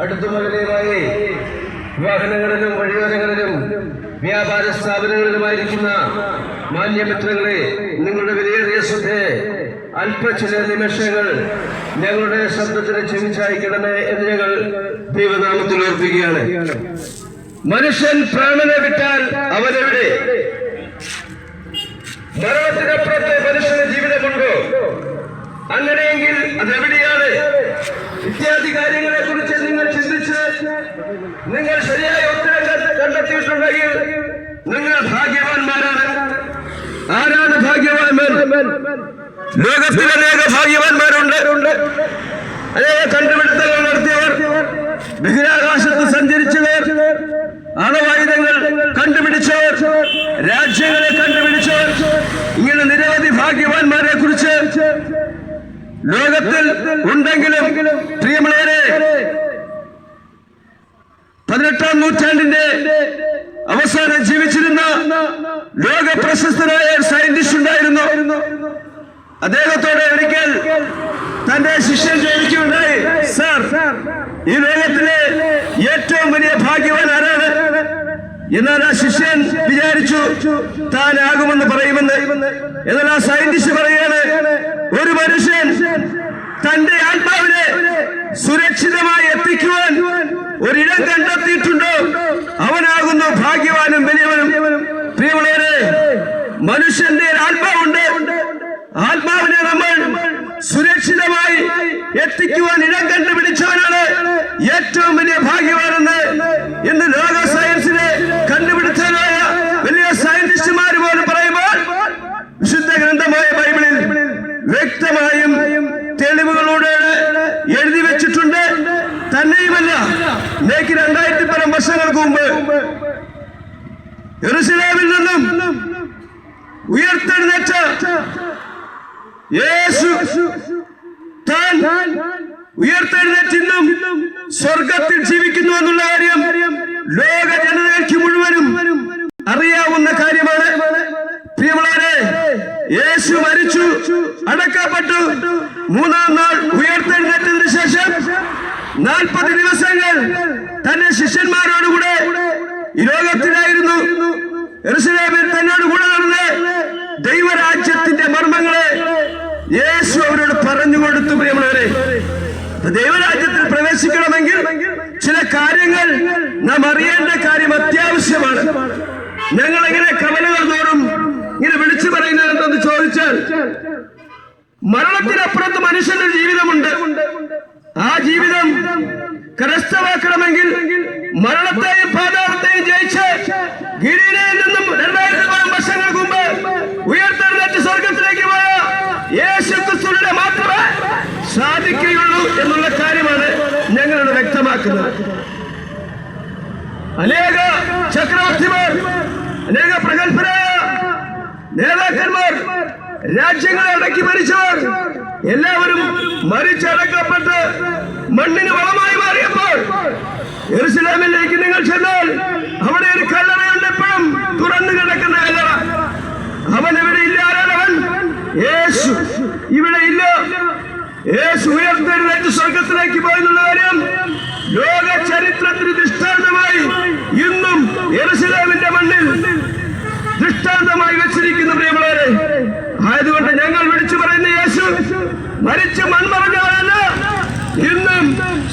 അടുത്തുമകനെയുമായി വാഹനങ്ങളിലും വഴിയോരങ്ങളിലും വ്യാപാര സ്ഥാപനങ്ങളിലുമായിരിക്കുന്ന മാന്യമിത്രങ്ങളെ നിങ്ങളുടെ വിലയേറിയ ശ്രദ്ധയെ അല്പ ചില നിമിഷങ്ങൾ ഞങ്ങളുടെ ശബ്ദത്തിന് ക്ഷമിച്ചയക്കണമേ എന്ന് ഞങ്ങൾ ദൈവനാമത്തിൽ ഓർപ്പിക്കുകയാണ്. മനുഷ്യൻ പ്രാണനെ വിട്ടാൽ അവനെവിടെ? മരണത്തിനപ്പുറത്ത് മനുഷ്യന് ജീവിതമുണ്ടോ? അങ്ങനെയെങ്കിൽ അതെവിടെയാണ്? ഇത്യാദി കാര്യങ്ങളെ കുറിച്ച് നിങ്ങൾ ചിന്തിച്ച് നിങ്ങൾ ശരിയായ ഉത്തരം കണ്ട- കണ്ടെത്തിയിട്ടുണ്ടെങ്കിൽ നിങ്ങൾ ഭാഗ്യവാന്മാരാണ്. ആരാണ് ഭാഗ്യവാന്മാർ? ലോകത്തിൽ അനേക ഭാഗ്യവാന്മാരുണ്ട്. അനേക കണ്ടുപിടുത്തങ്ങൾ നടത്തിയവർ ബഹിരാകാശത്ത് സഞ്ചരിച്ചവർ അണുവായുധങ്ങൾ കണ്ടുപിടിച്ചവർ രാജ്യങ്ങളെ കണ്ടുപിടിച്ചവർ ഇങ്ങനെ നിരവധി ഭാഗ്യവാന്മാരെ കുറിച്ച് ലോകത്തിൽ ഉണ്ടെങ്കിലും പ്രിയമുള്ളവരെ പതിനെട്ടാം നൂറ്റാണ്ടിന്റെ അവസാനം ജീവിച്ചിരുന്ന ലോക പ്രശസ്തനായ ഒരു സയന്റിസ്റ്റ് ഉണ്ടായിരുന്നു. അദ്ദേഹത്തോടെ ഒരിക്കൽ തന്റെ ശിഷ്യൻ ചോദിക്കുകയുണ്ടായി സാർ ഈ ലോകത്തിലെ ഏറ്റവും വലിയ ഭാഗ്യവാൻ ആരാണ് എന്നാൽ ആ ശിഷ്യൻ വിചാരിച്ചു താനാകുമെന്ന് പറയുമെന്ന്. എന്നാൽ ആ സയന്റിസ്റ്റ് പറയാണ് ഒരു മനുഷ്യൻ തന്റെ ആത്മാവിനെ സുരക്ഷിതമായി എത്തിക്കുവാൻ ഒരിടം കണ്ടെത്തിയിട്ടുണ്ടോ? അവനാകുന്നു ഭാഗ്യവാനും വലിയവനും. പ്രിയമുള്ളവരെ മനുഷ്യന്റെ ആത്മാവുണ്ട്. ആത്മാവിനെ നമ്മൾ സുരക്ഷിതമായി എത്തിക്കുവാൻ ഇടം കണ്ടുപിടിച്ചവനാണ് ഏറ്റവും വലിയ ഭാഗ്യവാനെന്ന് ഇന്ന് ലോക സയൻസിനെ കണ്ടുപിടിച്ചതായ വലിയ സയന്റിസ്റ്റുമാർ പോലും പറയുമ്പോൾ വിശുദ്ധ ഗ്രന്ഥമായ ബൈബിളിൽ വ്യക്തമായും തെളിവുകളോടെ എഴുതി വെച്ചിട്ടുണ്ട് തന്നെയുമല്ല ഇന്നേക്ക് രണ്ടായിരത്തി പരം വർഷങ്ങൾക്ക് മുമ്പ് യെറുസലേമിൽ നിന്നും ഉയർത്തെഴുന്നേറ്റ യേശു താൻ ഉയർത്തെഴുന്നേറ്റിന്നും സ്വർഗത്തിൽ ജീവിക്കുന്നു എന്നുള്ള കാര്യം ലോക ജനതയ്ക്ക് മുഴുവനും അറിയാവുന്ന കാര്യമാണ്. യേശു മരിച്ചു അടക്കപ്പെട്ടു. മൂന്നാം നാൾ ഉയർത്തെഴുന്നേറ്റതിനു ശേഷം നാൽപ്പത് ദിവസങ്ങൾ തന്റെ ശിഷ്യന്മാരോടുകൂടെ ലോകത്തിലായിരുന്നു. യെരൂശലേമിൽ തന്നോട് കൂടെ നടന്ന് ദൈവരാജ്യത്തിന്റെ മർമ്മങ്ങളെ യേശു അവരോട് പറഞ്ഞു കൊടുത്തു പ്രിയമുള്ളവരെ. ദൈവരാജ്യത്തിൽ പ്രവേശിക്കണമെങ്കിൽ ചില കാര്യങ്ങൾ നാം അറിയേണ്ട കാര്യം അത്യാവശ്യമാണ്. ഞങ്ങൾ എങ്ങനെ കവലകൾ തോറും ഇങ്ങനെ വിളിച്ചു പറയുന്നത് ചോദിച്ചാൽ മരണത്തിനപ്പുറത്ത് മനുഷ്യന്റെ ജീവിതമുണ്ട്. ആ ജീവിതം കരസ്ഥമാക്കണമെങ്കിൽ മരണത്തെയും പാതാളത്തെയും ജയിച്ച് ഗിരിയിൽ നിന്നും രണ്ടായിരത്തി പതിനാറ് വർഷങ്ങൾക്ക് മുമ്പ് ഉയർത്തെഴുന്നേറ്റ് സ്വർഗത്തിലേക്ക് പോയ യേശു ക്രിസ്തുവിനെ മാത്രമേ സാധിക്കുകയുള്ളൂ എന്നുള്ള കാര്യമാണ് ഞങ്ങളിവിടെ വ്യക്തമാക്കുന്നത്. അനേക ചക്രവർത്തിമാർ അനേക പ്രഗത്ഭരായ നേതാക്കന്മാർ രാജ്യങ്ങളെ അടക്കി മരിച്ചവർ എല്ലാവരും മരിച്ചടക്കപ്പെട്ട് മണ്ണിന് വളമായി മാറിയപ്പോൾ. എറുസലാമിലേക്ക് നിങ്ങൾ ചെന്നാൽ അവിടെ ഒരു കല്ലറയുണ്ട് എപ്പോഴും തുറന്നു കിടക്കുന്ന കല്ലറ അവൻ ഇവിടെ ഇല്ല ആരാണവൻ യേശു ഇവിടെ ഇല്ല യേശു ഉയർത്തെഴുന്നേറ്റ് സ്വർഗത്തിലേക്ക് പോയെന്നുള്ള കാര്യം ലോക ചരിത്രത്തിന് ദൃഷ്ടാന്തമായി ഇന്നും യെരുസലേമിന്റെ മണ്ണിൽ ദൃഷ്ടാന്തമായി വെച്ചിരിക്കുന്ന പ്രിയമുള്ളവരെ. ആയതുകൊണ്ട് ഞങ്ങൾ വിളിച്ചു പറയുന്ന യേശു മരിച്ച് മൺമറഞ്ഞവരല്ല ഇന്നും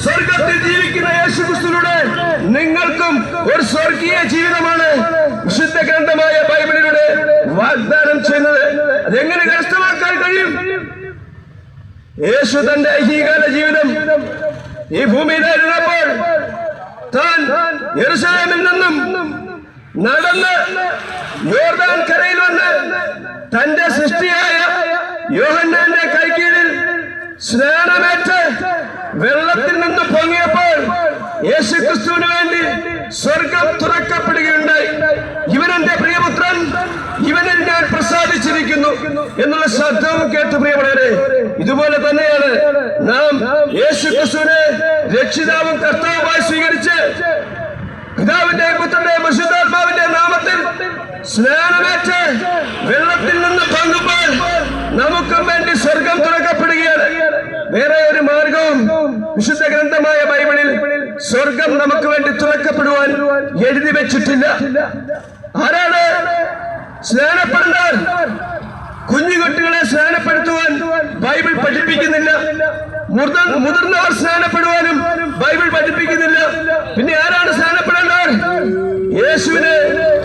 സ്വർഗത്തിൽ ജീവിക്കുന്ന യേശു നിങ്ങൾക്കും ഒരു സ്വർഗീയ ജീവിതമാണ് വിശുദ്ധ ഗ്രന്ഥമായ ബൈബിളിലൂടെ വാഗ്ദാനം ചെയ്യുന്നത്. അതെങ്ങനെ കരസ്ഥമാക്കാൻ കഴിയും? യേശു തന്റെ ഐഹികാല ജീവിതം ഈ ഭൂമിയിലായിരുന്നപ്പോൾ താൻ യെറുസലേമിൽ നിന്നും നടന്ന് യോർദാൻ കരയിൽ വന്ന് തന്റെ സൃഷ്ടിയായ യോഹന്നാന്റെ കൈക്കീഴിൽ സ്നാനമേറ്റ് വെള്ളത്തിൽ നിന്ന് പൊങ്ങിയപ്പോൾ യേശു ക്രിസ്തുവിന് വേണ്ടി സ്വർഗം തുറക്കപ്പെടുകയുണ്ടായി. ഇവനെന്റെ പ്രിയപുത്രൻ. ഇവനിൽ ഞാൻ പ്രസാദിച്ചിരിക്കുന്നു എന്നുള്ള ശബ്ദവും കേട്ട് പ്രിയമുള്ളവരെ ഇതുപോലെ തന്നെയാണ് നാം യേശു ക്രിസ്തുവിനെ രക്ഷിതാവും കർത്താവുമായി സ്വീകരിച്ച് പിതാവിന്റെ പുത്രന്റെ പരിശുദ്ധാത്മാവിന്റെ നാമത്തിൽ സ്നാനമേറ്റ് വെള്ളത്തിൽ നിന്ന് പങ്കുമ്പോൾ നമുക്കും വേണ്ടി സ്വർഗം തുറക്കപ്പെടുകയാണ്. വേറെ ഒരു മാർഗവും വിശുദ്ധ ഗ്രന്ഥമായ ബൈബിളിൽ സ്വർഗം നമുക്ക് വേണ്ടി തുറക്കപ്പെടുവാൻ എഴുതി വെച്ചിട്ടില്ല. ആരാണ് സ്നാനപ്പെടുന്നവർ കുഞ്ഞുകുട്ടികളെ സ്നാനപ്പെടുത്തുവാൻ ബൈബിൾ പഠിപ്പിക്കുന്നില്ല. മുതിർ- മുതിർന്നവർ സ്നാനപ്പെടുവാനും ബൈബിൾ പഠിപ്പിക്കുന്നില്ല. പിന്നെ ആരാണ് സ്നാനപ്പെടേണ്ടവർ? യേശുവിനെ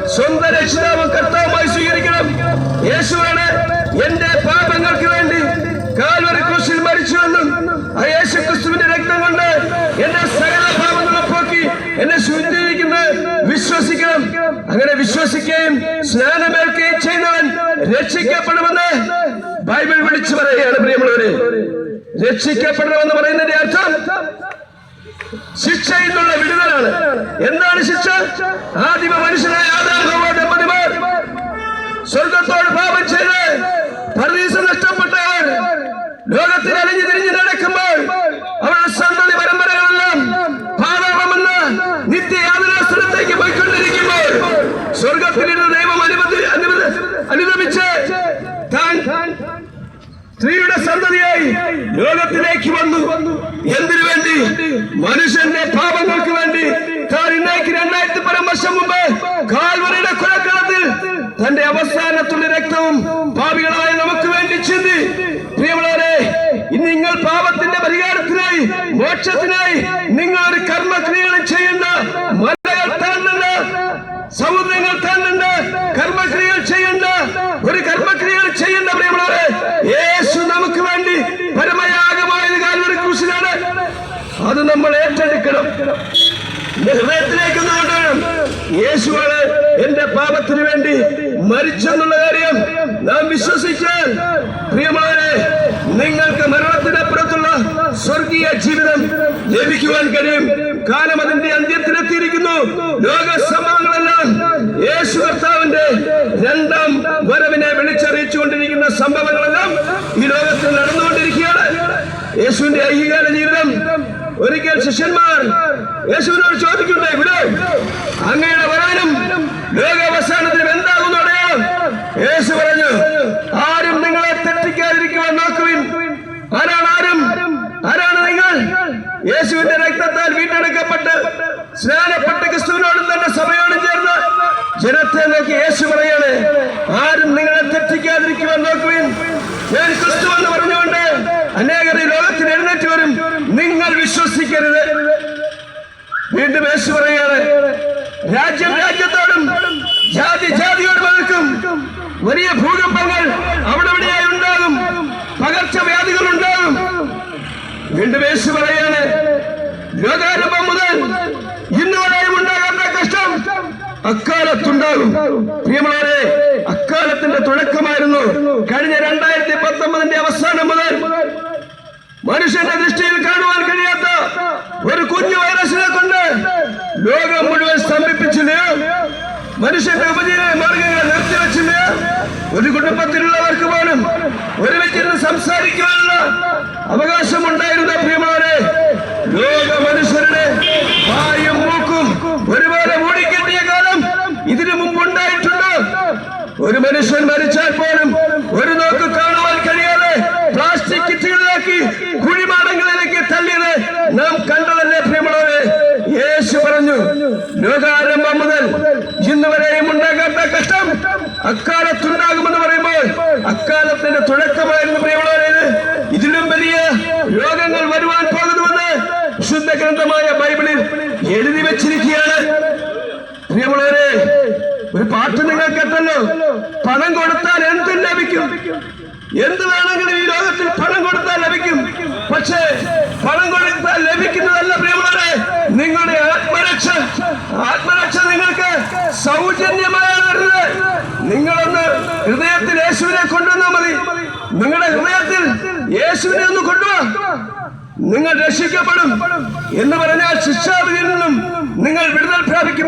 സ്വന്തം രക്ഷിതാവും കർത്താവുമായി സ്വീകരിക്കണം. യേശുവാണ് എന്റെ പാപങ്ങൾക്ക് വേണ്ടി കാൽവരി ക്രൂശിൽ മരിച്ചുവെന്നും ആ യേശു ക്രിസ്തുവിന്റെ രക്തം കൊണ്ട് എന്റെ സകല പാപങ്ങളെ പോക്കി എന്നെ ശുദ്ധീകരിക്കുന്നത് വിശ്വസിക്കണം. അങ്ങനെ വിശ്വസിക്കുകയും ചെയ്യുന്നവൻ രക്ഷിക്കപ്പെടുമെന്ന് ബൈബിൾ വിളിച്ചു പറയുകയാണ് പ്രിയമുള്ളവരെ. രക്ഷിക്കപ്പെടണമെന്ന് പറയുന്നതിന്റെ അർത്ഥം ശിക്ഷയിൽ നിന്നുള്ള വിടുതലാണ്. എന്താണ് ശിക്ഷ? ആദിമ മനുഷ്യനായ ആദാം ഹവ്വ ദമ്പതിമാർ സ്വർഗത്തോട് പാപം ചെയ്ത് പരദീസം നഷ്ടപ്പെട്ടവർ ലോകത്തിൽ അലിഞ്ഞു സന്തതിയായി ലോകത്തിലേക്ക് വന്നു. എന്തിനു വേണ്ടി? മനുഷ്യന്റെ പാപങ്ങൾക്ക് വേണ്ടി. ഇന്നേക്ക് രണ്ടായിരത്തി പരം വർഷം മുമ്പ് കാൽവറിയുടെ കുലക്കളത്തിൽ തന്റെ അവസാനത്തുള്ള രക്തവും പാപികളായ നമുക്ക് വേണ്ടി ചിന്തി. പ്രിയമുള്ളവരെ നിങ്ങൾ പാപത്തിന്റെ പരിഹാരത്തിനായി മോക്ഷത്തിനായി നിങ്ങൾ ഒരു കർമ്മക്രിയകളും ചെയ്യേണ്ട മലകൾ താണ്ടുന്ന സമുദ്രങ്ങൾ താണ്ടുന്ന കർമ്മക്രിയകൾ ചെയ്യേണ്ട ഒരു കർമ്മക്രിയകൾ ചെയ്യേണ്ട പ്രിയമുള്ളവരെ യേശു നമുക്ക് വേണ്ടി പരമയാഗമായത് കാൽവരി ക്രൂശിലാണ് അത് നമ്മൾ ഏറ്റെടുക്കണം എന്റെ ഹൃദയത്തിലേക്ക് ഒന്ന് കൊണ്ടുവരണം യേശുവാണ് എന്റെ പാപത്തിന് വേണ്ടി മരിച്ചെന്നുള്ള കാര്യം നാം വിശ്വസിച്ചാൽ പ്രിയമാരെ നിങ്ങൾക്ക് മരണത്തിനപ്പുറത്തുള്ള സ്വർഗീയ ജീവിതം ലഭിക്കുവാൻ കഴിയും. കാലം അതിന്റെ അന്ത്യത്തിലെത്തിയിരിക്കുന്നു. ലോക സംഭവങ്ങളെല്ലാം യേശു കർത്താവിന്റെ രണ്ടാം വരവിനെ വിളിച്ചറിയിച്ചുകൊണ്ടിരിക്കുന്ന സംഭവങ്ങളെല്ലാം ഈ ലോകത്തിൽ നടന്നുകൊണ്ടിരിക്കുകയാണ്. യേശുവിന്റെ ഐഹികാല ജീവിതം. ഒരിക്കൽ ശിഷ്യന്മാർ യേശുവിനോട് ചോദിക്കണ്ടേ ഇവിടെ അങ്ങയുടെ വരവിനും ലോകാവസാനത്തിനും എന്താകുന്നു അടയാളം? യേശു പറഞ്ഞു ആരും നിങ്ങളെ തെറ്റിക്കാതിരിക്കുവാൻ നോക്കുവിൻ. ആരാണ് ആരും? ആരാണ് നിങ്ങൾ? യേശുവിന്റെ രക്തത്താൽ വീണ്ടെടുക്കപ്പെട്ട് സ്നാനപ്പെട്ട് ക്രിസ്തുവിനോടും തന്നെ സഭയോടും ചേർന്ന് ജനത്തെ നോക്കി യേശു പറയാണ് ആരും നിങ്ങളെ തെറ്റിക്കാതിരിക്കുവാൻ നോക്കുവിൻ. ഞാൻ ക്രിസ്തു എന്ന് പറഞ്ഞുകൊണ്ട് അനേകർ ഈ ലോകത്തിൽ എഴുന്നേറ്റ് വരും. നിങ്ങൾ വിശ്വസിക്കരുത്. വീണ്ടും യേശു പറയാണ് രാജ്യം വലിയ ഭൂകമ്പങ്ങൾ അവിടെ ഇവിടെയായി ഉണ്ടാകും. പകർച്ചവ്യാധികൾ ഉണ്ടാകും വീണ്ടും യേശു പറയാണ് ലോകാരംഭം മുതൽ ഇന്ന് വരെയും ഉണ്ടാകാത്ത കഷ്ടം അക്കാലത്തുണ്ടാകും. പ്രിയമുള്ളവരെ അക്കാലത്തിന്റെ തുടക്കമായിരുന്നു കഴിഞ്ഞ രണ്ടായിരത്തി പത്തൊമ്പതിന്റെ അവസാനം മുതൽ. മനുഷ്യന്റെ ദൃഷ്ടിയിൽ കാണുവാൻ കഴിയാത്ത ഒരു കുഞ്ഞു വൈറസിനെ കൊണ്ട് ലോകം മുഴുവൻ സ്തംഭിപ്പിച്ചില്ലയോ മനുഷ്യന്റെ ഉപജീവന മാർഗങ്ങൾ നിർത്തിവെച്ചില്ലയോ ഒരു കുടുംബത്തിലുള്ളവർക്ക് പോലും ഒരുമിച്ചിരുന്ന് സംസാരിക്കുവാനുള്ള അവകാശമുണ്ടായിരുന്ന പ്രിയമാരെ ലോക മനുഷ്യരുടെ വായും മൂക്കും ഒരുപോലെ മൂടിക്കെട്ടിയ കാലം ഇതിനു മുമ്പുണ്ടായിട്ടുണ്ട് ഒരു മനുഷ്യൻ മരിച്ചാൽ പോലും ഒരു നോക്ക് കാണുവാൻ കഴിയാതെ പ്ലാസ്റ്റിക് കിറ്റുകളിലാക്കി കുഴിമാടങ്ങളിലേക്ക് തള്ളിയത് നാം കണ്ടതല്ലേ പ്രിയമുള്ളവരെ? യേശു പറഞ്ഞു ലോകാരംഭം മുതൽ ഇന്ന് വരെയും ഉണ്ടാകാത്ത കഷ്ടം അക്കാലത്തുണ്ടാകുമെന്ന് പറയുമ്പോൾ അക്കാലത്തിന്റെ തുടക്കമായിരുന്നു പ്രിയമുള്ളവരേത് ഇതിലും വലിയ രോഗങ്ങൾ വരുവാൻ പോകുന്നുവെന്ന് വിശുദ്ധ ഗ്രന്ഥമായ ബൈബിളിൽ എഴുതി വെച്ചിരിക്കുകയാണ്. പ്രിയമുള്ളവരെ ഒരു പാട്ട് നിങ്ങൾ കേട്ടല്ലോ. പണം കൊടുത്താൽ എന്തും ലഭിക്കും. എന്ത് വേണമെങ്കിലും ഈ ലോകത്തിൽ പണം കൊടുത്താൽ ലഭിക്കും. പക്ഷേ പണം കൊടുത്താൽ ലഭിക്കുന്നതല്ല പ്രിയമുള്ളവരെ നിങ്ങളുടെ ആത്മരക്ഷ. ആത്മരക്ഷ നിങ്ങൾക്ക് സൗജന്യമായാണ് വരുന്നത് നിങ്ങളൊന്ന് ഹൃദയത്തിൽ യേശുവിനെ കൊണ്ടുവന്നാൽ മതി. നിങ്ങളുടെ ഹൃദയത്തിൽ യേശുവിനെ ഒന്ന് കൊണ്ടുവാ. നിങ്ങൾ രക്ഷിക്കപ്പെടും എന്ന് പറഞ്ഞാൽ ശിക്ഷാവിധിയിൽ നിന്നും നിങ്ങൾ വിടുതൽ പ്രാപിക്കും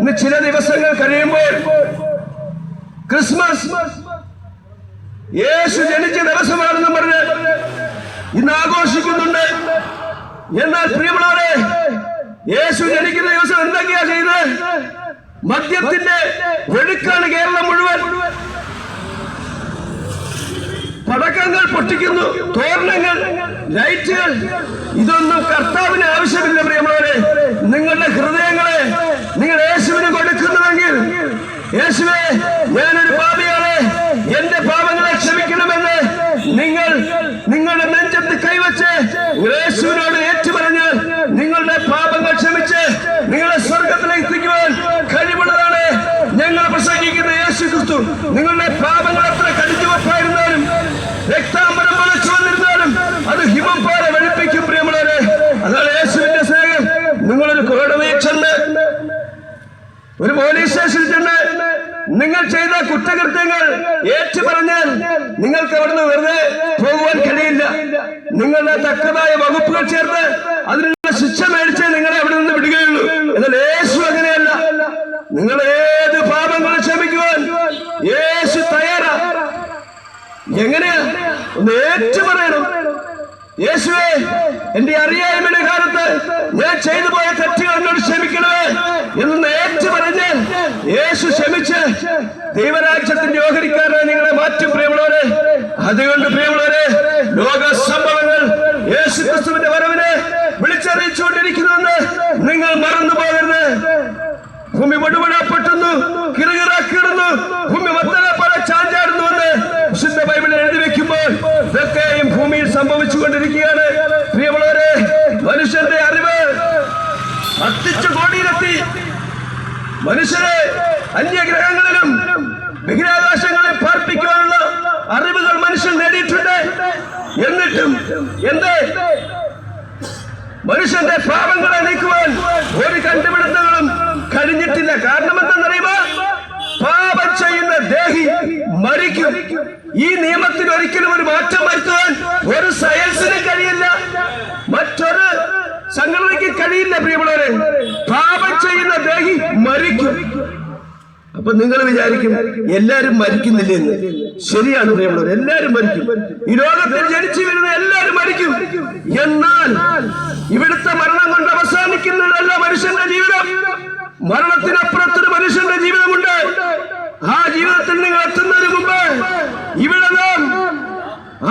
ഇന്ന് ചില ദിവസങ്ങൾ കഴിയുമ്പോൾ ക്രിസ്മസ് യേശു ജനിച്ച ദിവസമാണെന്ന് പറഞ്ഞ് ഇന്ന് ആഘോഷിക്കുന്നുണ്ട്. എന്നാൽ പ്രിയമുള്ളവരെ യേശു ജനിക്കുന്ന ദിവസം എന്തൊക്കെയാ ചെയ്തത്? മദ്യത്തിന്റെ വെടുക്കാണ് കേരളം മുഴുവൻ. പടക്കങ്ങൾ പൊട്ടിക്കുന്നു തോരണങ്ങൾ ലൈറ്റുകൾ. ഇതൊന്നും കർത്താവിന് ആവശ്യമില്ല പ്രിയമാരെ നിങ്ങളുടെ ഹൃദയങ്ങളെ നിങ്ങൾ യേശുവിന് കൊടുക്കുന്നുവെങ്കിൽ യേശുവെ ഞാനൊരു പാപിയാണ്. എന്റെ പാപങ്ങളെ ക്ഷമിക്കണമെന്ന് നിങ്ങൾ നിങ്ങളുടെ നെഞ്ചത്ത് കൈവച്ച് യേശുവിനോട് ഒരു പോലീസ് സ്റ്റേഷനിൽ ചെന്ന് നിങ്ങൾ ചെയ്ത കുറ്റകൃത്യങ്ങൾ ഏറ്റു പറഞ്ഞാൽ നിങ്ങൾക്ക് അവിടുന്ന് വെറുതെ പോകുവാൻ കഴിയില്ല. നിങ്ങളുടെ തക്കതായ വകുപ്പുകൾ ചേർത്ത് അതിനുള്ള ശിക്ഷ മേടിച്ച് നിങ്ങളെ അവിടെ നിന്ന് വിടുകയുള്ളൂ. എന്നാൽ യേശു അങ്ങനെയല്ല. നിങ്ങൾ ഏത് പാപങ്ങൾ ക്ഷമിക്കുവാൻ യേശു തയ്യാറാ. എങ്ങനെയാ? ഒന്ന് ഏറ്റു പറയണം യേശുവേ എന്റെ അറിയായ്മയുടെ കാലത്ത് ഞാൻ ചെയ്തു പോയ തെറ്റുകൾ എന്നോട് ക്ഷമിക്കണമേ എന്ന് ഏറ്റു പറഞ്ഞാൽ യേശു ക്ഷമിച്ച് ദൈവരാജ്യത്തിന്റെ ഓഹരിക്കാരനെ നിങ്ങളെ മാറ്റും പ്രിയമുള്ളവരെ. അതുകൊണ്ട് പ്രിയമുള്ളവരെ ലോക സംഭവങ്ങൾ യേശു ക്രിസ്തുവിന്റെ വരവിനെ വിളിച്ചറിയിച്ചുകൊണ്ടിരിക്കുന്നുവെന്ന് നിങ്ങൾ മറന്നു പോകരുത് ഭൂമി വടുവടപ്പെട്ടുന്നു കിറുകിറാക്കിടുന്നു ഭൂമി വത്തനെ പോലെ ചാഞ്ചാടുന്നുവെന്ന് വിശുദ്ധ ബൈബിളിൽ എഴുതി വെക്കുമ്പോൾ ഇതൊക്കെയും ഭൂമിയിൽ സംഭവിച്ചുകൊണ്ടിരിക്കുകയാണ്. പ്രിയമുള്ളവരെ മനുഷ്യന്റെ അറിവ് അത്തിച്ചു കോടിയിലെത്തി. മനുഷ്യരെ മനുഷ്യന്റെ പാപങ്ങളെ നീക്കുവാൻ ഒരു കണ്ടുപിടുത്തങ്ങളും കഴിഞ്ഞിട്ടില്ല. കാരണം എന്തെന്നറിയുമോ പാപം ചെയ്യുന്ന ദേഹി മരിക്കും. ഈ നിയമത്തിന് ഒരിക്കലും ഒരു മാറ്റം വരുത്തുവാൻ ഒരു സയൻസിന് കഴിയില്ല. മറ്റൊരു സംഘടനയ്ക്ക് കഴിയില്ല പ്രിയമുള്ളവരെ. പാപം ചെയ്യുന്ന ദേഹി മരിക്കും. അപ്പൊ നിങ്ങൾ വിചാരിക്കും എല്ലാരും മരിക്കുന്നില്ലേ എന്ന്. ശരിയാണ് പ്രിയമുള്ളവർ എല്ലാരും മരിക്കും. ഈ ലോകത്തിൽ ജനിച്ചു വരുന്ന എല്ലാരും മരിക്കും. എന്നാൽ ഇവിടുത്തെ മരണം കൊണ്ട് അവസാനിക്കുന്നതല്ല മനുഷ്യന്റെ ജീവിതം. മരണത്തിനപ്പുറത്തൊരു മനുഷ്യന്റെ ജീവിതമുണ്ട്. ആ ജീവിതത്തിൽ നിങ്ങൾ എത്തുന്നതിന് മുമ്പ് ഇവിടെ നാം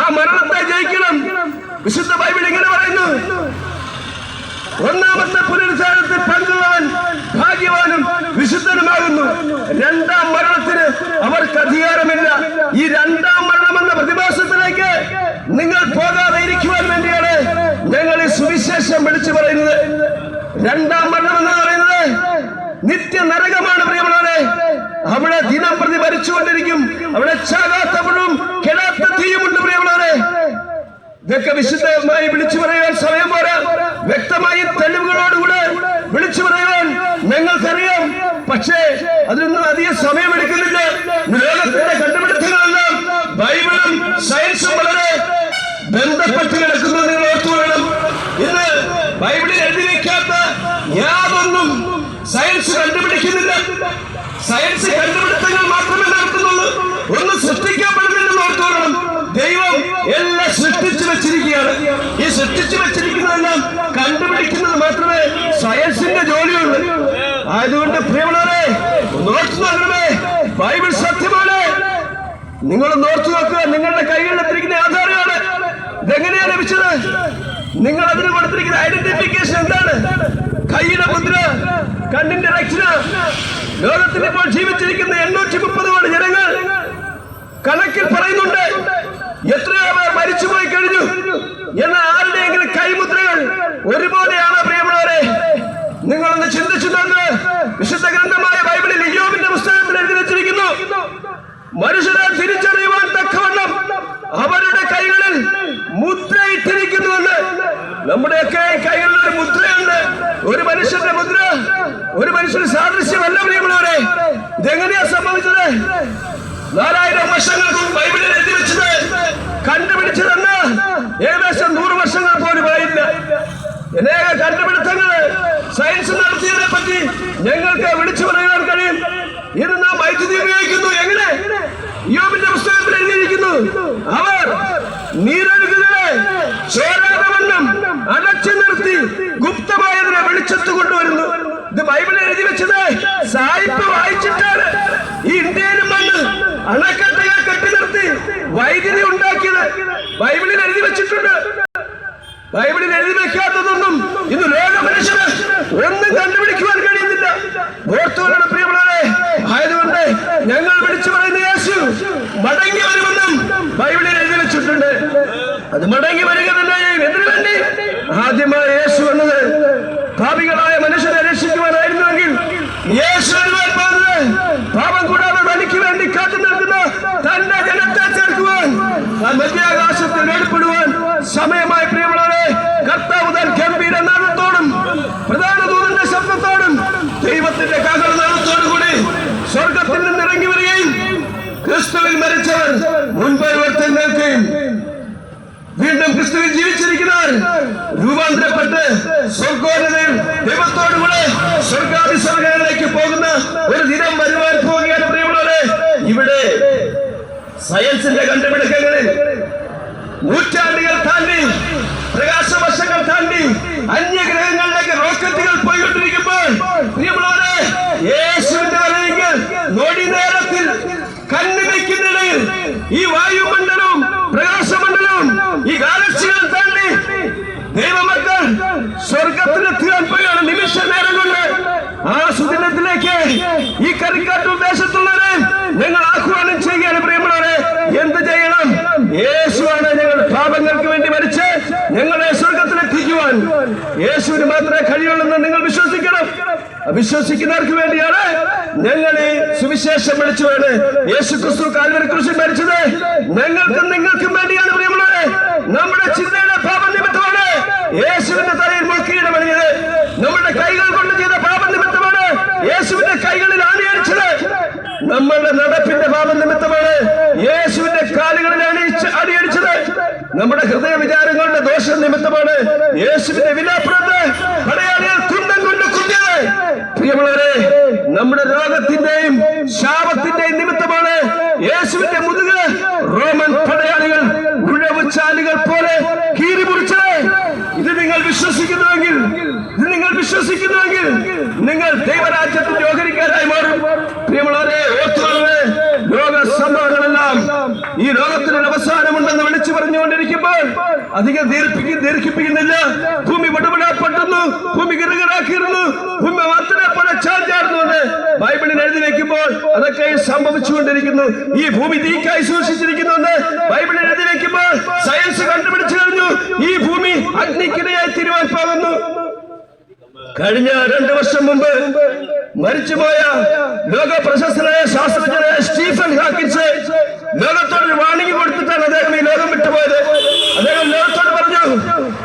ആ മരണത്തെ ജയിക്കണം. വിശുദ്ധ ബൈബിൾ ഇങ്ങനെ പറയുന്നു. ഒന്നാമത്തെ പുനരുദ്ധാരണത്തിൽ പങ്കുള്ളവൻ ഭാഗ്യവാനും വിശുദ്ധനുമാകുന്നു. രണ്ടാം മരണത്തിന് അവർക്ക് അധികാരമില്ല ഈ രണ്ടാം മരണം എന്ന പ്രതിഭാസത്തിലേക്ക് നിങ്ങൾ പോകാതെ ഇരിക്കുവാൻ വേണ്ടിയാണ് ഞങ്ങൾ ഈ വിളിച്ചു പറയുന്നത് രണ്ടാം മരണം എന്ന് പറയുന്നത്? നിത്യ നരകമാണ് പ്രിയമുള്ളവരെ. അവിടെ ദിനം പ്രതി മരിച്ചുകൊണ്ടിരിക്കും അവിടെ ചാകാത്ത കെടാത്ത തീയുമുണ്ട് പ്രിയമുള്ളവരെ. ഇതൊക്കെ വിശുദ്ധമായി വിളിച്ചു പറയുവാൻ സമയം പോരാ. വ്യക്തമായി തെളിവുകളോടുകൂടെ വിളിച്ചു പറയുവാൻ ഞങ്ങൾക്കറിയാം. പക്ഷേ അതിനൊന്നും അധികം സമയമെടുക്കുന്നില്ല. ലോകത്തിന്റെ കണ്ടുപിടുത്തങ്ങളെല്ലാം ബൈബിളും സയൻസും വളരെ ബന്ധപ്പെട്ട് കിടക്കുന്നത് നിങ്ങൾ ഓർത്തു വേണം ഇന്ന് ബൈബിളിൽ എഴുതി വെക്കാത്ത യാതൊന്നും സയൻസ് കണ്ടുപിടിക്കുന്നില്ല. സയൻസ് കണ്ടുപിടുത്തങ്ങൾ മാത്രമേ നടത്തുന്നുള്ളൂ ഒന്നും സൃഷ്ടിക്കപ്പെടുന്നില്ലെന്ന് ഓർത്തോളണം ദൈവം എല്ലാം സൃഷ്ടിച്ചു വെച്ചിരിക്കുകയാണ്. ഈ സൃഷ്ടിച്ചു വെച്ചിരിക്കുന്നതെല്ലാം കണ്ടുപിടിക്കുന്നത് മാത്രമേ സയൻസിന്റെ ജോലിയുള്ളൂ. ആയതുകൊണ്ട് പ്രിയമുള്ളവരെ നോർത്തു നോക്കണമേ. ബൈബിൾ സത്യമാണ്. നിങ്ങൾ നോർത്തു നോക്കുക. നിങ്ങളുടെ കൈകളിലെത്തിരിക്കുന്ന ആധാരമാണ്. ഇതെങ്ങനെയാണ് ലഭിച്ചത്? നിങ്ങൾ അതിന് കൊടുത്തിരിക്കുന്ന ഐഡന്റിഫിക്കേഷൻ എന്താണ്? കൈയുടെ മുദ്ര കണ്ണിന്റെ രക്ഷണ. ലോകത്തിൽ ഇപ്പോൾ ജീവിച്ചിരിക്കുന്ന എണ്ണൂറ്റി മുപ്പത് കോടി ജനങ്ങൾ കണക്കിൽ പറയുന്നുണ്ട് എത്രയോ പേർ മരിച്ചുപോയി കഴിഞ്ഞു. എന്ന ആരുടെയെങ്കിലും കൈമുദ്രകൾ ഒരുപോലെയാണ് പ്രിയമുള്ളവരെ? നിങ്ങളൊന്ന് ചിന്തിച്ചു തന്നെ വിശുദ്ധ ഗ്രന്ഥമായ ബൈബിളിൽ ഇയോബിന്റെ പുസ്തകത്തിൽ എഴുതി വെച്ചിരിക്കുന്നു. മനുഷ്യരെ തിരിച്ചറിയുവാൻ തക്കവണ്ണം അവരുടെ കൈകളിൽ മുദ്രയിട്ടിരിക്കുന്നുവെന്ന് നമ്മുടെയൊക്കെ കൈകളിൽ ഒരു മുദ്രയുണ്ട്. ഒരു മനുഷ്യന്റെ മുദ്ര. ഒരു മനുഷ്യന് സാദൃശ്യമല്ല പ്രിയമുള്ളവരെ. ഇതെങ്ങനെയാ സംഭവിച്ചത്? നാലായിരം വർഷങ്ങൾക്ക് ബൈബിളിൽ എഴുതി വെച്ചത് കണ്ടുപിടിച്ചതെന്ന് ഏകദേശം നൂറ് വർഷങ്ങൾ പോലും ആയില്ല. അനേക കണ്ടുപിടുത്തങ്ങൾ സയൻസ് നടത്തിയതിനെ പറ്റി ഞങ്ങൾക്ക് വിളിച്ചു പറയാൻ കഴിയും. ഇത് നാം വൈദ്യുതി ഉപയോഗിക്കുന്നു. എങ്ങനെ? യോബിന്റെ പുസ്തകത്തിൽ എഴുതിയിരിക്കുന്നു. അവർ നീരൊഴുകുകളെ ചോരാതവണ്ണം അടച്ചു നിർത്തി ഗുപ്തമായതിനെ വെളിച്ചത്ത് കൊണ്ടുവരുന്നു. ഇത് ബൈബിൾ എഴുതി വെച്ചത് സായിപ്പ് വായിച്ചിട്ടാണ്. ഈ ഇന്ത്യയിലും വന്ന് അണക്കെട്ടുകൾ കെട്ടി നിർത്തി വൈദ്യുതി ഉണ്ടാക്കിയത്. ബൈബിളിൽ എഴുതി വെച്ചിട്ടുണ്ട്. ബൈബിളിൽ എഴുതി വെക്കാത്തതൊന്നും ഇന്ന് ലോക മനുഷ്യർ ഒന്നും കണ്ടുപിടിക്കുവാൻ കഴിയുന്നില്ല. ഓർത്തുവരാണ് പ്രിയമുള്ളവരെ. ആയതുകൊണ്ട് ഞങ്ങൾ വിളിച്ചു പറയുന്ന യേശു മടങ്ങി വരുമെന്നും ബൈബിളിൽ എഴുതി വെച്ചിട്ടുണ്ട്. അത് മടങ്ങി വരിക തന്നെ എന്തിനു വേണ്ടി? പാപികളായ മനുഷ്യരെ രക്ഷിക്കുവാനായിരുന്നുവെങ്കിൽ യേശു പാപം കൂടാതെ തനിക്ക് വേണ്ടി കാത്തു നിൽക്കുന്ന തന്റെ ജനത്തെ ചേർക്കുവാൻ മധ്യാകാശത്തിൽ ഏർപ്പെടുവാൻ സമയമായി പ്രിയമുള്ളവരെ കർത്താവ് താൻ ഗംഭീര നാമത്തോടും പ്രധാന ദൂതന്റെ ശബ്ദത്തോടും ദൈവത്തിന്റെ കകൾ കൂടി സ്വർഗത്തിൽ നിന്ന് ഇറങ്ങി വരികയും ക്രിസ്തുവിൽ മരിച്ചവർ മുൻപ് വീണ്ടും ക്രിസ്തുവിൽ ജീവിച്ചിരിക്കുന്നവർ രൂപാന്തരപ്പെട്ട് സ്വർഗോന്നതയിൽ ദൈവത്തോടുകൂടെ സ്വർഗാദി സ്വർഗങ്ങളിലേക്ക് പോകുന്ന ഒരു ദിനം വരുവാൻ പോവുകയാണ് പ്രിയമുള്ളവരെ. ഇവിടെ സയൻസിന്റെ കണ്ടുപിടുക്കങ്ങളിൽ നൂറ്റാണ്ടുകൾ താണ്ടി പ്രകാശ വർഷങ്ങൾ താണ്ടി അന്യഗ്രഹങ്ങളിലേക്ക് റോക്കറ്റുകൾ പോയിക്കൊണ്ടിരിക്കുമ്പോൾ പ്രിയമുള്ളവരെ യേശുവിന്റെ വരവെങ്കിൽ നൊടി നേരത്തിൽ കണ്ണുവയ്ക്കുന്നിടയിൽ ഈ വായുമണ്ഡലവും പ്രകാശമണ്ഡലവും ഈ ഗാലക്സികൾ താണ്ടി ദൈവമക്കൾ സ്വർഗത്തിലെത്തിയാൻ പോയാണ് നിമിഷ നേരം കൊണ്ട് ആ സുദിനത്തിലേക്ക് ഈ കരിക്കാട്ടൂർ ദേശത്തുള്ളവരെ ഞങ്ങൾ ആഹ്വാനം ചെയ്യുകയാണ് പ്രിയമുള്ളവരെ എന്ത് ചെയ്യണം യേശുവാണ് ഞങ്ങൾ പാപങ്ങൾക്ക് വേണ്ടി മരിച്ച് ഞങ്ങളെ സ്വർഗത്തിലെത്തിക്കുവാൻ യേശുവിന് മാത്രമേ കഴിയുള്ളൂ നിങ്ങൾ വിശ്വസിക്കണം. വിശ്വസിക്കുന്നവർക്ക് വേണ്ടിയാണ് ഞങ്ങൾ ഈ സുവിശേഷം വിളിച്ചുകൊണ്ട് യേശു ക്രിസ്തു കാൽവരി കുറിച്ച് മരിച്ചത്. ഞങ്ങൾക്കും നിങ്ങൾക്കും വേണ്ടിയാണ് പ്രിയമുള്ളവരെ. നമ്മുടെ ചിന്തയുടെ പാപം നിമിത്തമാണ് യേശുവിന്റെ തലയിൽ മുൾക്കിയുടെ നമ്മുടെ കൈകൾ കൊണ്ട് ചെയ്ത പാപം നിമിത്തമാണ് യേശുവിന്റെ കൈകളിൽ ആണിയടിച്ചത് നമ്മളുടെ നടപ്പിന്റെ പാപം നിമിത്തമാണ് യേശുവിന്റെ അടിയടിച്ചത് നമ്മുടെ ഹൃദയ വിചാരങ്ങളുടെ ദോഷം നിമിത്തമാണ് യേശുവിന്റെ കുഞ്ഞത് പ്രിയമുള്ളവരെ നമ്മുടെ രോഗത്തിന്റെയും ശാപത്തിന്റെയും നിമിത്തമാണ് യേശുവിന്റെ മുതുക് റോമൻ പടയാളികൾ ഉഴവുചാലുകൾ പോലെ കീറി മുറിച്ചത്. ഇത് നിങ്ങൾ വിശ്വസിക്കുന്നുവെങ്കിൽ ഇത് നിങ്ങൾ വിശ്വസിക്കുന്നുവെങ്കിൽ നിങ്ങൾ ദൈവരാജ്യത്തിന്റെ ഓഹരിക്കാരായി മാറും. പ്രിയമുള്ളവരെ ഓർത്തുകൊള്ളേ ലോക സംഭവങ്ങളെല്ലാം ഈ വിളിച്ചു പറഞ്ഞുകൊണ്ടിരിക്കുമ്പോൾ അധികം ദീർഘിപ്പിക്കും ദീർഘിപ്പിക്കുന്നില്ല. ഭൂമി പടുപടാപ്പെട്ടു ഭൂമി കിറുകിറാക്കിയിരുന്നു ഭൂമി വാർത്തനെ പോലെ എന്ന് ബൈബിളിൽ എഴുതി വെക്കുമ്പോൾ അതൊക്കെ സംഭവിച്ചുകൊണ്ടിരിക്കുന്നു. ഈ ഭൂമി തീക്കായി സൂക്ഷിച്ചിരിക്കുന്നുണ്ട്. ബൈബിളിൽ എഴുതി വെക്കുമ്പോൾ സയൻസ് കണ്ടുപിടിച്ചു കഴിഞ്ഞു. ഈ ഭൂമി അഗ്നിക്കിരയായി തിരുവാൻ പോകുന്നു. കഴിഞ്ഞ രണ്ടു വർഷം മുമ്പ് മരിച്ചുപോയ ലോക പ്രശസ്തനായ ശാസ്ത്രജ്ഞനായ സ്റ്റീഫൻ ഹാക്കിൻസ് ലോകത്തോട് വാണിംഗ് കൊടുത്തിട്ടാണ് അദ്ദേഹം ഈ ലോകം വിട്ടുപോയത്. അദ്ദേഹം ലോകത്തോട് പറഞ്ഞു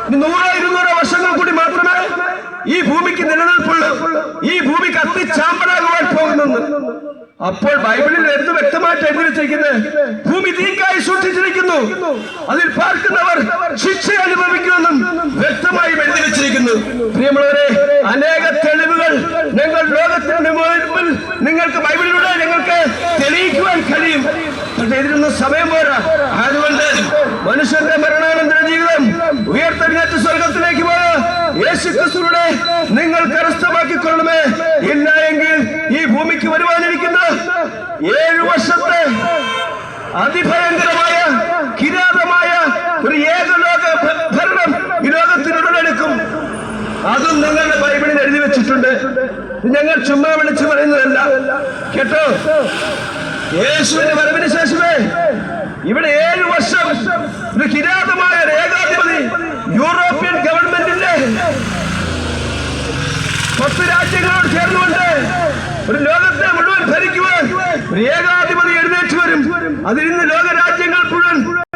"ഇനി നൂറോ ഇരുന്നൂറോ വർഷങ്ങൾ കൂടി മാത്രമേ ഈ ഭൂമിക്ക് നിലനിൽപ്പുള്ളൂ. ഈ ഭൂമി കത്തിച്ചാമ്പലാകുവാൻ പോകുന്നെന്ന് അപ്പോൾ ബൈബിളിൽ എന്ത് വ്യക്തമായിട്ട് എഴുതി വെച്ചിരിക്കുന്നത്? ഭൂമി തീക്കായി സൂക്ഷിച്ചിരിക്കുന്നു. അതിൽ പാർക്കുന്നവർ ശിക്ഷ അനുഭവിക്കുമെന്നും വെച്ചിരിക്കുന്നു പ്രിയമുള്ളവരെ അനേക തെളിവുകൾ ഞങ്ങൾ ലോകത്തിന്റെ മുമ്പിൽ നിങ്ങൾക്ക് ബൈബിളിലൂടെ ഞങ്ങൾക്ക് തെളിയിക്കുവാൻ കഴിയും. പക്ഷേ ഇതിനൊന്നും സമയം പോരാ. അതുകൊണ്ട് മനുഷ്യന്റെ മരണാനന്തര ജീവിതം ഉയർത്തെഴുന്നേറ്റ് സ്വർഗത്തിലേക്ക് പോയ യേശു ക്രിസ്തുവിടെ നിങ്ങൾ കരസ്ഥമാക്കിക്കൊള്ളണമേ. ഇല്ല എങ്കിൽ ഈ ഭൂമിക്ക് വരുവാനിരിക്കുന്ന ഏഴു വർഷത്തെ അതിഭയങ്കരമായ കിരാതമായ ഒരു ഏകലോക അതും നിങ്ങളുടെ ബൈബിളിൽ എഴുതി വെച്ചിട്ടുണ്ട്. ഞങ്ങൾ ചുമ്മാ വിളിച്ചു പറയുന്നതല്ല. കേട്ടോ? യേശുവിന്റെ വരവിന് ശേഷമേ ഇവിടെ ഏഴ് വർഷം ഒരു കിരാതമായ രേഖാധിപതി യൂറോപ്യൻ ഗവൺമെന്റിന്റെ പത്ത് രാജ്യങ്ങളോട് ചേർന്നുകൊണ്ട് ഒരു ലോകത്തെ മുഴുവൻ ഭരിക്കുവാൻ ഒരു ഏകാധിപതി എഴുന്നേറ്റ് വരും. അതിൽ ലോകരാജ്യങ്ങൾ ലോക